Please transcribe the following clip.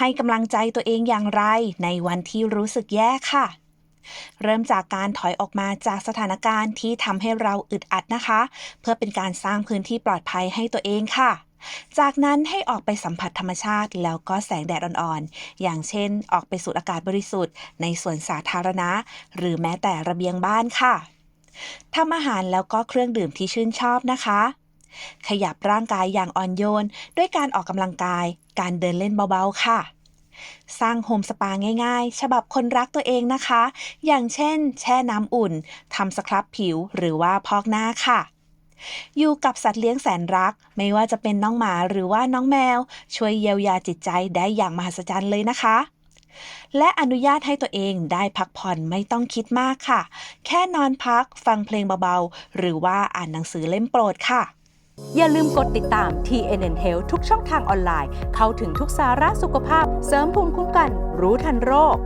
ให้กำลังใจตัวเองอย่างไรในวันที่รู้สึกแย่ค่ะ เริ่มจากการถอยออกมาจากสถานการณ์ที่ทำให้เราอึดอัดนะคะ เพื่อเป็นการสร้างพื้นที่ปลอดภัยให้ตัวเองค่ะ จากนั้นให้ออกไปสัมผัสธรรมชาติ แล้วก็แสงแดดอ่อนๆ อย่างเช่น ออกไปสูดอากาศบริสุทธิ์ในสวนสาธารณะ หรือแม้แต่ระเบียงบ้านค่ะทำอาหารแล้วก็เครื่องดื่มที่ชื่นชอบนะคะ ขยับร่างกายอย่างอ่อนโยน ด้วยการออกกำลังกาย การเดินเล่นเบาๆค่ะ สร้างโฮมสปาง่ายๆ ฉบับคนรักตัวเองนะคะ อย่างเช่น แช่น้ำอุ่นทำสครับผิวหรือว่าพอกหน้าค่ะอยู่กับสัตว์เลี้ยงแสนรัก ไม่ว่าจะเป็นน้องหมาหรือว่าน้องแมว ช่วยเยียวยาจิตใจได้อย่างมหัศจรรย์เลยนะคะ และอนุญาตให้ตัวเองได้พักผ่อนไม่ต้องคิดมากค่ะ แค่นอนพักฟังเพลงเบาๆ หรือว่าอ่านหนังสือเล่มโปรดค่ะ อย่าลืมกดติดตาม TNN Health ทุกช่องทางออนไลน์ เข้าถึงทุกสาระสุขภาพ เสริมภูมิคุ้มกัน รู้ทันโรค